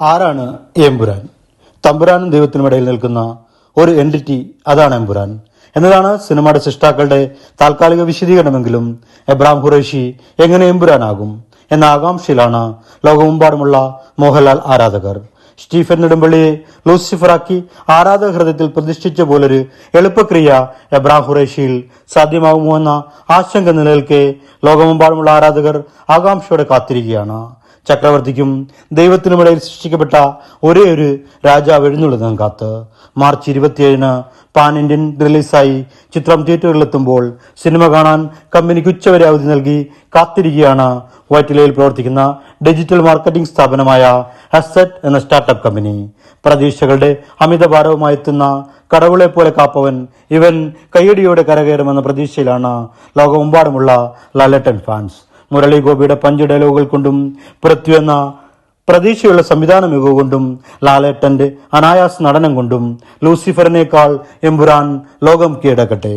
ആരാണ് എമ്പുരാൻ തമ്പുരാനും ദൈവത്തിനും ഇടയിൽ നിൽക്കുന്ന ഒരു എന്റിറ്റി അതാണ് എമ്പുരാൻ എന്നതാണ് സിനിമയുടെ സൃഷ്ടാക്കളുടെ താൽക്കാലിക വിശദീകരണമെങ്കിലും എബ്രാം ഖുറേഷി എങ്ങനെ എമ്പുരാനാകും എന്ന ആകാംക്ഷയിലാണ് ലോകമെമ്പാടുമുള്ള മോഹൻലാൽ ആരാധകർ. സ്റ്റീഫൻ നെടുമ്പള്ളിയെ ലൂസിഫറാക്കി ആരാധക ഹൃദയത്തിൽ പ്രതിഷ്ഠിച്ച പോലൊരു എളുപ്പക്രിയ എബ്രാം ഖുറേഷിയിൽ സാധ്യമാകുമോ എന്ന ആശങ്ക നിലനിൽക്കെ ലോകമെമ്പാടുമുള്ള ആരാധകർ ആകാംക്ഷയോടെ കാത്തിരിക്കുകയാണ്. ചക്രവർത്തിക്കും ദൈവത്തിനുമിടയിൽ സൃഷ്ടിക്കപ്പെട്ട ഒരേ ഒരു രാജാവ് എഴുന്നള്ളുന്നതും കാത്ത്. മാർച്ച് ഇരുപത്തിയേഴിന് പാൻ ഇന്ത്യൻ റിലീസായി ചിത്രം തിയേറ്ററുകളിലെത്തുമ്പോൾ സിനിമ കാണാൻ കമ്പനിക്ക് ഉച്ചവരെ അവധി നൽകി കാത്തിരിക്കുകയാണ് വൈറ്റിലയിൽ പ്രവർത്തിക്കുന്ന ഡിജിറ്റൽ മാർക്കറ്റിംഗ് സ്ഥാപനമായ ഹസറ്റ് എന്ന സ്റ്റാർട്ടപ്പ് കമ്പനി. പ്രതീക്ഷകളുടെ അമിതഭാരവുമായി എത്തുന്ന കടവുളെ പോലെ കാപ്പവൻ ഇവൻ കയ്യടിയോടെ കരകയറുമെന്ന പ്രതീക്ഷയിലാണ് ലോകമെമ്പാടുമുള്ള ലാലട്ടൻ ഫാൻസ്. മുരളി ഗോപിയുടെ പഞ്ച് ഡയലോഗുകൾ കൊണ്ടും പൃഥ്വി എന്ന പ്രതീക്ഷയുള്ള സംവിധാന മികവ് കൊണ്ടും ലാലേട്ടന്റെ അനായാസ് നടനം കൊണ്ടും ലൂസിഫറിനേക്കാൾ എമ്പുരാൻ ലോകം കീഴടക്കട്ടെ.